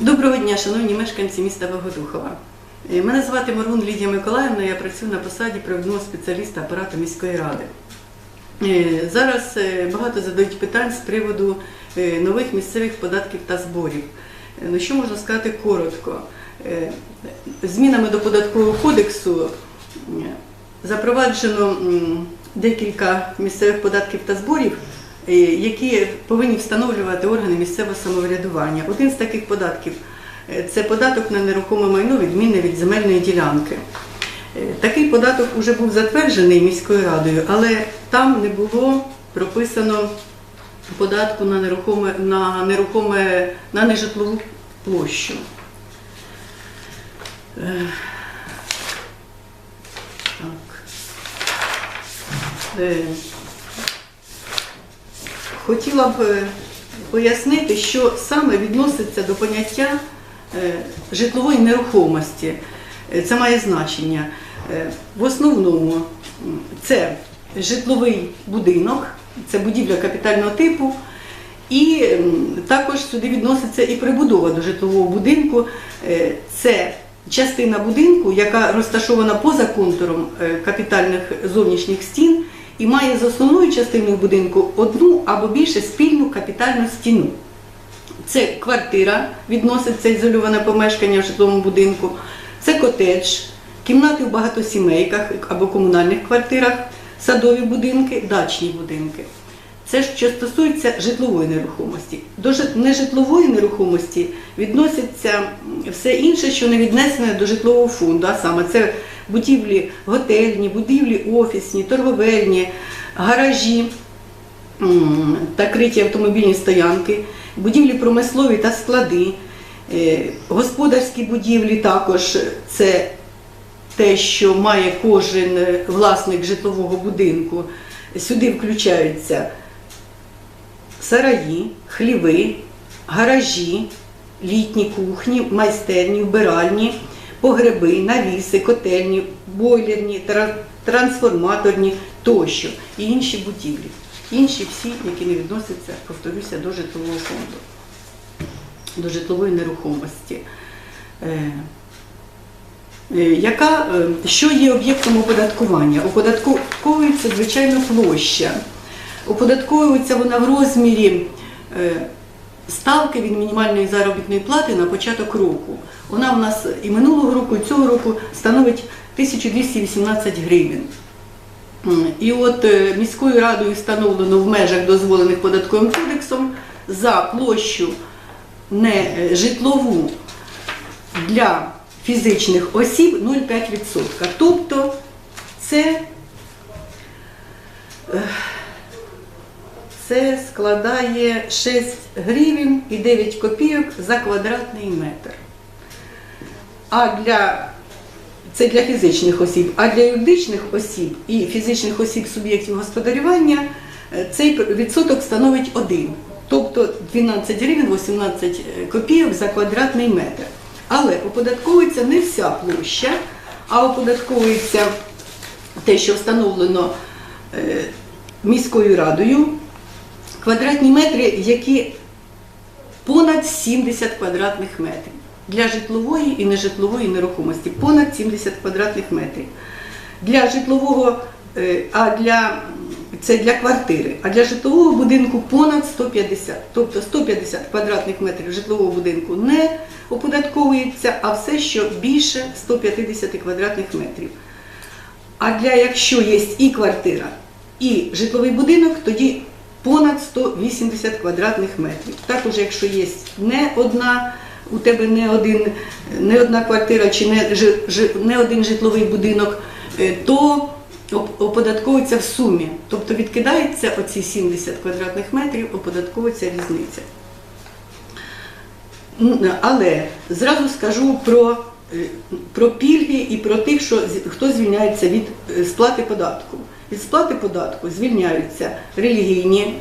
Доброго дня, шановні мешканці міста Богодухова. Е, Мене звати Марун Лідія Миколаївна, я працюю на посаді провідного спеціаліста апарату міської ради. Е, Зараз е, багато задають питань з приводу нових місцевих податків та зборів. Ну, що можна сказати коротко? Змінами до податкового кодексу запроваджено декілька місцевих податків та зборів, які повинні встановлювати органи місцевого самоврядування. Один з таких податків е, це податок на нерухоме майно, відмінне від земельної ділянки. Е, Такий податок вже був затверджений міською радою, але там не було прописано податку на нерухоме на нерухоме на нежитлову площу. Е, Так. Хотіла б е, пояснити, що саме відноситься до поняття е, житлової нерухомості. Е, Це має значення. В основному це житловий будинок, це будівля капітального типу, і також сюди відноситься і прибудова до житлового будинку. Це частина будинку, яка розташована поза контуром капітальних зовнішніх стін і має з основною частиною будинку одну або більше спільну капітальну стіну. Це квартира, відноситься ізольоване помешкання в житловому будинку, це котедж, кімнати в багатосімейках або комунальних квартирах, садові будинки, дачні будинки. Це що стосується житлової нерухомості. До нежитлової нерухомості відноситься все інше, що не віднесене до житлового фонду, а саме це будівлі готельні, будівлі офісні, торговельні, гаражі та криті автомобільні стоянки, будівлі промислові та склади, е, господарські будівлі також це те, що має кожен власник житлового будинку. Сюди включаються сараї, хліви, гаражі, літні кухні, майстерні, вбиральні, погреби, навіси, котельні, бойлерні, трансформаторні тощо і інші будівлі. Інші всі, які не відносяться, повторюся, до житлового фонду, до житлової нерухомості. Е, е, Яка, е, що є об'єктом оподаткування? Оподатковується звичайно площа. Оподатковується вона в розмірі е, ставки від мінімальної заробітної плати на початок року. Вона у нас і минулого року, і цього року становить 1218 гривень. І от е, міською радою встановлено в межах дозволених податковим кодексом за площу не е, житлову для фізичних осіб 0,5%. Тобто це, це складає 6 гривень і 9 копійок за квадратний метр. А для це для фізичних осіб, а для юридичних осіб і фізичних осіб суб'єктів господарювання е, цей відсоток становить 1. Тобто 12 гривень 18 копійок за квадратний метр. Але оподатковується не вся площа, а оподатковується те, що встановлено е, міською радою, квадратні метри, які понад 70 квадратних метрів. Для житлової і нежитлової нерухомості понад 70 квадратних метрів. Для житлового, е, а для це для квартири, а для житлового будинку понад 150. Тобто 150 квадратних метрів житлового будинку не оподатковується, а все, що більше 150 квадратних метрів. А для якщо є і квартира, і житловий будинок, тоді понад 180 квадратних метрів. Також, якщо є не одна, у тебе не, один, не одна квартира чи не, не один житловий будинок, е, то оподатковується в сумі. Тобто відкидається оці 70 квадратних метрів, оподатковується різниця. Але зразу скажу про, е, про пільги і про тих, що, хто звільняється від е, сплати податку. Від сплати податку звільняються релігійні,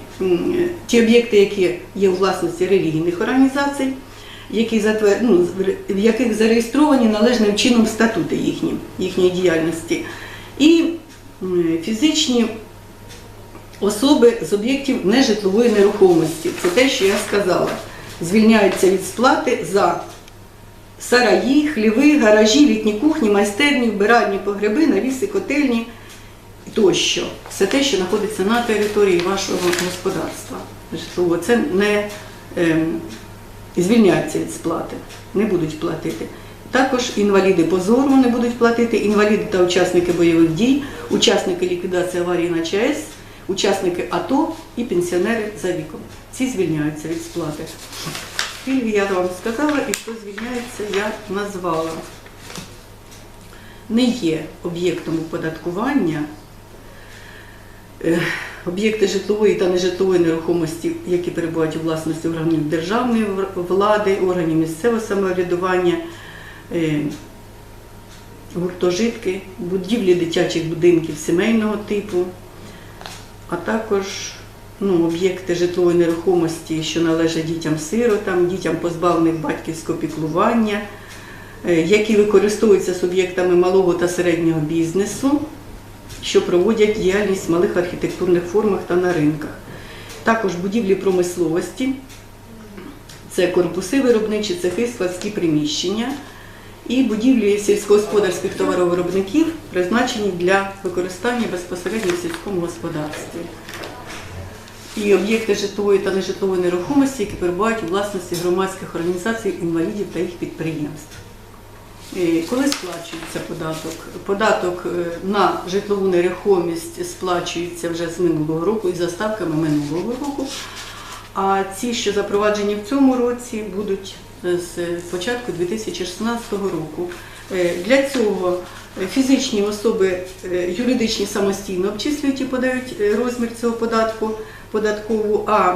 ті об'єкти, які є у власності релігійних організацій, які ну, в яких зареєстровані належним чином статути їхні, їхньої діяльності. І фізичні особи з об'єктів нежитлової нерухомості. Це те, що я сказала. звільняються від сплати за сараї, хліви, гаражі, літні кухні, майстерні, вбиральні погреби, навіси, котельні тощо. Все те, що знаходиться на території вашого господарства. Це не ем, звільняються від сплати, не будуть платити. Також інваліди по зору не будуть платити, інваліди та учасники бойових дій, учасники ліквідації аварії на ЧАЕС, учасники АТО і пенсіонери за віком. Ці звільняються від сплати. Пільги я вам сказала, і хто звільняється, я назвала. Не є об'єктом оподаткування об'єкти житлової та нежитлової нерухомості, які перебувають у власності органів державної влади, органів місцевого самоврядування, е, гуртожитки, будівлі дитячих будинків сімейного типу, а також ну, об'єкти житлової нерухомості, що належать дітям-сиротам, дітям позбавлених батьківського піклування, е, які використовуються суб'єктами малого та середнього бізнесу, що проводять діяльність в малих архітектурних формах та на ринках. Також будівлі промисловості, це корпуси виробничі, цехи, складські приміщення і будівлі сільськогосподарських товаровиробників, призначені для використання безпосередньо в сільському господарстві. І об'єкти житлової та нежитлової нерухомості, які перебувають у власності громадських організацій, інвалідів та їх підприємств. Е, Коли сплачується податок? Податок е, на житлову нерухомість сплачується вже з минулого року і за ставками минулого року. А ці, що запроваджені в цьому році, будуть е, з початку 2016 року. Для цього фізичні особи юридичні самостійно обчислюють і подають розмір цього податку податкову, а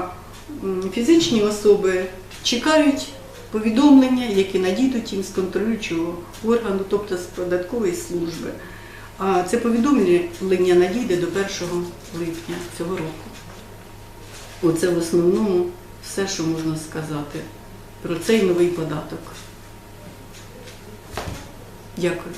фізичні особи чекають повідомлення, які надійдуть їм з контролюючого органу, тобто з податкової служби. А це повідомлення надійде до 1 липня цього року. Оце в основному все, що можна сказати про цей новий податок. Дякую.